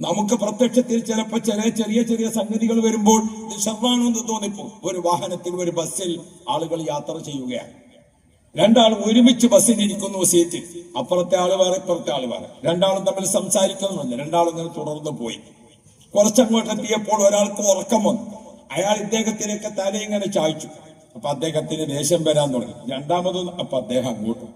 നമുക്ക് പ്രത്യക്ഷത്തിൽ ചിലപ്പോൾ ചില ചെറിയ ചെറിയ സംഗതികൾ വരുമ്പോൾ ഇത് എന്ന് തോന്നിപ്പോ ഒരു വാഹനത്തിൽ ഒരു ബസ്സിൽ ആളുകൾ യാത്ര ചെയ്യുകയാണ്. രണ്ടാൾ ഒരുമിച്ച് ബസ്സിൽ ഇരിക്കുന്നു സീറ്റിൽ അപ്പുറത്തെ ആൾ വേറെ ഇപ്പുറത്തെ ആൾ വേറെ. രണ്ടാളും തമ്മിൽ സംസാരിക്കുന്നുമില്ല രണ്ടാളും ഇങ്ങനെ തുടർന്ന് പോയി. കുറച്ചങ്ങോട്ട് എത്തിയപ്പോൾ ഒരാൾക്ക് ഉറക്കം വന്നു. അയാൾ ഇദ്ദേഹത്തിലേക്ക് തല ഇങ്ങനെ ചായ്ച്ചു. അപ്പൊ അദ്ദേഹത്തിന് ദേഷ്യം വരാൻ തുടങ്ങി. രണ്ടാമതും അപ്പൊ അദ്ദേഹം അങ്ങോട്ടും.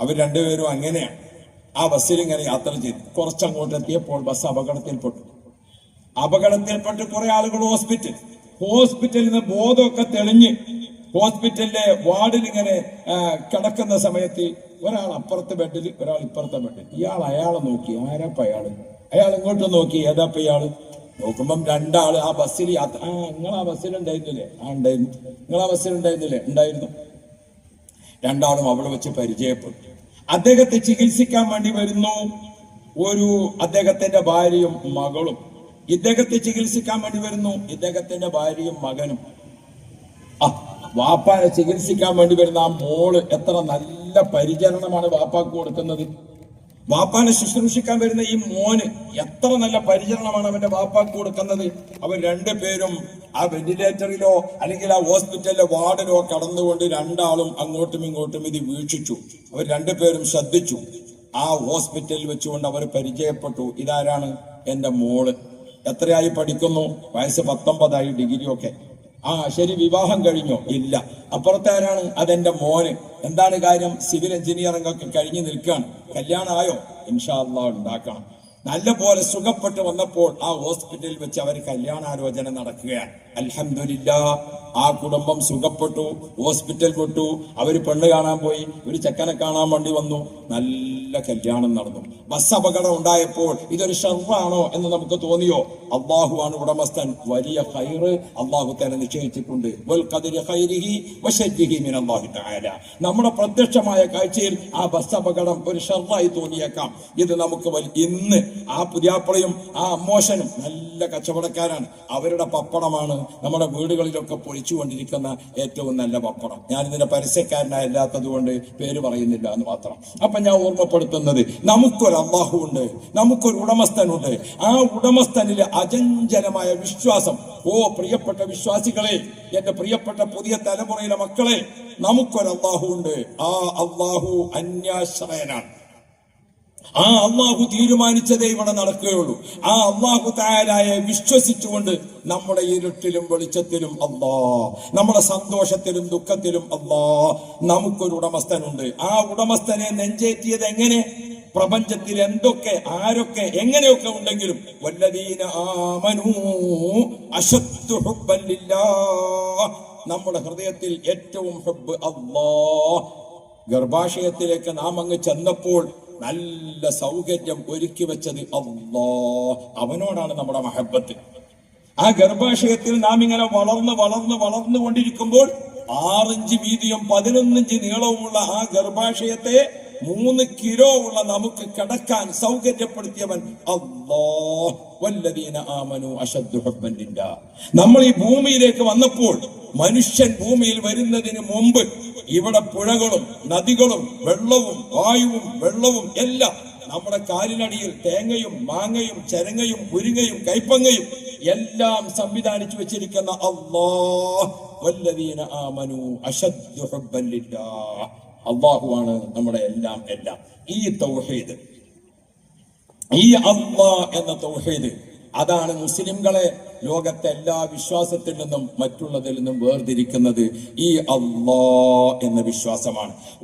അവർ രണ്ടുപേരും അങ്ങനെയാണ്. ആ ബസ്സിൽ ഇങ്ങനെ യാത്ര ചെയ്തു. കുറച്ചങ്ങോട്ട് എത്തിയപ്പോൾ ബസ് അപകടത്തിൽപ്പെട്ടു അപകടത്തിൽപ്പെട്ട് കുറെ ആളുകൾ ഹോസ്പിറ്റൽ ഹോസ്പിറ്റലിൽ നിന്ന് ബോധമൊക്കെ തെളിഞ്ഞ് ഹോസ്പിറ്റലിലെ വാർഡിൽ ഇങ്ങനെ കിടക്കുന്ന സമയത്ത് ഒരാൾ അപ്പുറത്തെ ബെഡിൽ ഒരാൾ ഇപ്പുറത്തെ ബെഡിൽ. ഇയാൾ അയാളെ നോക്കി. ആരാപ്പ അയാൾ അയാൾ ഇങ്ങോട്ട് നോക്കി. ഏതാപ്പ ഇയാൾ? നോക്കുമ്പം രണ്ടാൾ ആ ബസ്സിൽ യാത്ര ആ നിങ്ങൾ ആ ബസ്സിൽ ഉണ്ടായിരുന്നില്ലേ? ആ ഉണ്ടായിരുന്നു. നിങ്ങൾ ആ ബസ്സിൽ ഉണ്ടായിരുന്നില്ലേ? ഉണ്ടായിരുന്നു. രണ്ടാളും അവിടെ വെച്ച് പരിചയപ്പെട്ടു. അദ്ദേഹത്തെ ചികിത്സിക്കാൻ വേണ്ടി വരുന്നു ഒരു അദ്ദേഹത്തിന്റെ ഭാര്യയും മകളും. ഇദ്ദേഹത്തെ ചികിത്സിക്കാൻ വേണ്ടി വരുന്നു ഇദ്ദേഹത്തിന്റെ ഭാര്യയും മകനും. ആ വാപ്പാനെ ചികിത്സിക്കാൻ വേണ്ടി വരുന്ന ആ മോൾ എത്ര നല്ല പരിചരണമാണ് വാപ്പാക്ക് കൊടുക്കുന്നത്. വാപ്പാനെ ശുശ്രൂഷിക്കാൻ വരുന്ന ഈ മോന് എത്ര നല്ല പരിചരണമാണ് അവന്റെ വാപ്പാക്ക് കൊടുക്കുന്നത്. അവർ രണ്ടുപേരും ആ വെന്റിലേറ്ററിലോ അല്ലെങ്കിൽ ആ ഹോസ്പിറ്റലിലെ വാർഡിലോ കടന്നുകൊണ്ട് രണ്ടാളും അങ്ങോട്ടും ഇങ്ങോട്ടും ഇത് വീക്ഷിച്ചു. അവർ രണ്ടുപേരും ശ്രദ്ധിച്ചു. ആ ഹോസ്പിറ്റലിൽ വെച്ചുകൊണ്ട് അവർ പരിചയപ്പെട്ടു. ഇതാരാണ്? എന്റെ മോൾ. എത്രയായി പഠിക്കുന്നു? വയസ്സ് പത്തൊമ്പതായി ഡിഗ്രി ഒക്കെ ആ ശരി വിവാഹം കഴിഞ്ഞോ? ഇല്ല. അപ്പുറത്താരാണ്? അതെന്റെ മോന്. എന്താണ് കാര്യം? സിവിൽ എഞ്ചിനീയറിംഗ് ഒക്കെ കഴിഞ്ഞു നിൽക്കുകയാണ് കല്യാണമായോ? ഇൻഷാ അള്ളാഹ് ഉണ്ടാക്കണം. നല്ല പോലെ സുഖപ്പെട്ട് വന്നപ്പോൾ ആ ഹോസ്പിറ്റലിൽ വെച്ച് അവർ കല്യാണാലോചന നടക്കുകയാണ്. അൽഹംദുലില്ല ആ കുടുംബം സുഖപ്പെട്ടു ഹോസ്പിറ്റൽ പെട്ടു അവർ പെണ്ണ് കാണാൻ പോയി ഒരു ചെക്കനെ കാണാൻ വേണ്ടി വന്നു. നല്ല കല്യാണം നടന്നു. ബസ് അപകടം ഉണ്ടായപ്പോൾ ഇതൊരു ഷർവാണോ എന്ന് നമുക്ക് തോന്നിയോ? അള്ളാഹു ആണ് ഉടമസ്ഥൻ. വലിയ ഹൈറ് അള്ളാഹു തന്നെ നിശ്ചയിച്ചിട്ടുണ്ട്. നമ്മുടെ പ്രത്യക്ഷമായ കാഴ്ചയിൽ ആ ബസ് അപകടം ഒരു ഷർവായി തോന്നിയേക്കാം. ഇത് നമുക്ക് ഇന്ന് ആ പുതിയാപ്പളയും ആ അമ്മോശനും നല്ല കച്ചവടക്കാരാണ്. അവരുടെ പപ്പടമാണ്. നമ്മുടെ വീടുകളിലൊക്കെ പൊളിച്ചുകൊണ്ടിരിക്കുന്ന ഏറ്റവും നല്ല പപ്പടം ഞാൻ ഇതിന്റെ പരസ്യക്കാരനായല്ലാത്തത് കൊണ്ട് പേര് പറയുന്നില്ല എന്ന് മാത്രം. അപ്പൊ ഞാൻ ഓർമ്മപ്പെടുത്തുന്നത് നമുക്കൊരു അള്ളാഹു ഉണ്ട് നമുക്കൊരു ഉടമസ്ഥനുണ്ട്. ആ ഉടമസ്ഥനിൽ അചഞ്ചലമായ വിശ്വാസം. ഓ പ്രിയപ്പെട്ട വിശ്വാസികളെ എന്റെ പ്രിയപ്പെട്ട പുതിയ തലമുറയിലെ മക്കളെ നമുക്കൊരു അള്ളാഹു ഉണ്ട് ആ അള്ളാഹു അന്യാശ്രയനാണ്. ആ അള്ളാഹു തീരുമാനിച്ചതേ ഇവിടെ നടക്കുകയുള്ളൂ. ആ അള്ളാഹു താരായ വിശ്വസിച്ചുകൊണ്ട് നമ്മുടെ ഇരുട്ടിലും വെളിച്ചത്തിലും അള്ളാ നമ്മുടെ സന്തോഷത്തിലും ദുഃഖത്തിലും അള്ളാ നമുക്കൊരു ഉടമസ്ഥനുണ്ട്. ആ ഉടമസ്ഥനെ നെഞ്ചേറ്റിയത് എങ്ങനെ? പ്രപഞ്ചത്തിൽ എന്തൊക്കെ ആരൊക്കെ എങ്ങനെയൊക്കെ ഉണ്ടെങ്കിലും വല്ലതീന ആമനൂ ലില്ലാഹ്. നമ്മുടെ ഹൃദയത്തിൽ ഏറ്റവും ഹബ്ബ് അള്ളാ ഗർഭാശയത്തിലേക്ക് നാം അങ്ങ് ചെന്നപ്പോൾ നല്ല സൗകര്യം ഒരുക്കി വെച്ചത് അള്ളോ. അവനോടാണ് നമ്മുടെ മഹബത്ത്. ആ ഗർഭാശയത്തിൽ നാം ഇങ്ങനെ വളർന്ന് വളർന്ന് വളർന്നു കൊണ്ടിരിക്കുമ്പോൾ ആറിഞ്ച് വീതിയും പതിനൊന്നിഞ്ച് നീളവുമുള്ള ആ ഗർഭാശയത്തെ മൂന്ന് കിലോ ഉള്ള നമുക്ക് കിടക്കാൻ സൗകര്യപ്പെടുത്തിയവൻ. നമ്മൾ ഈ ഭൂമിയിലേക്ക് വന്നപ്പോൾ മനുഷ്യൻ ഭൂമിയിൽ വരുന്നതിന് മുമ്പ് ഇവിടെ പുഴകളും നദികളും വെള്ളവും വായുവും വെള്ളവും എല്ലാം നമ്മുടെ കാലിനടിയിൽ തേങ്ങയും മാങ്ങയും ചരങ്ങയും മുരിങ്ങയും കൈപ്പങ്ങയും എല്ലാം സംവിധാനിച്ചു വെച്ചിരിക്കുന്ന അള്ളാ വല്ലദീന ആമനു. അള്ളാഹുവാണ് നമ്മുടെ എല്ലാം എല്ലാം ഈ തൗഹീദ് ഈ അള്ളാ എന്ന തൗഹീദ് അതാണ് മുസ്ലിംകളെ ലോകത്തെ എല്ലാ വിശ്വാസത്തിൽ നിന്നും മറ്റുള്ളതിൽ നിന്നും വേർതിരിക്കുന്നത് ഈ അള്ളാ എന്ന വിശ്വാസമാണ്.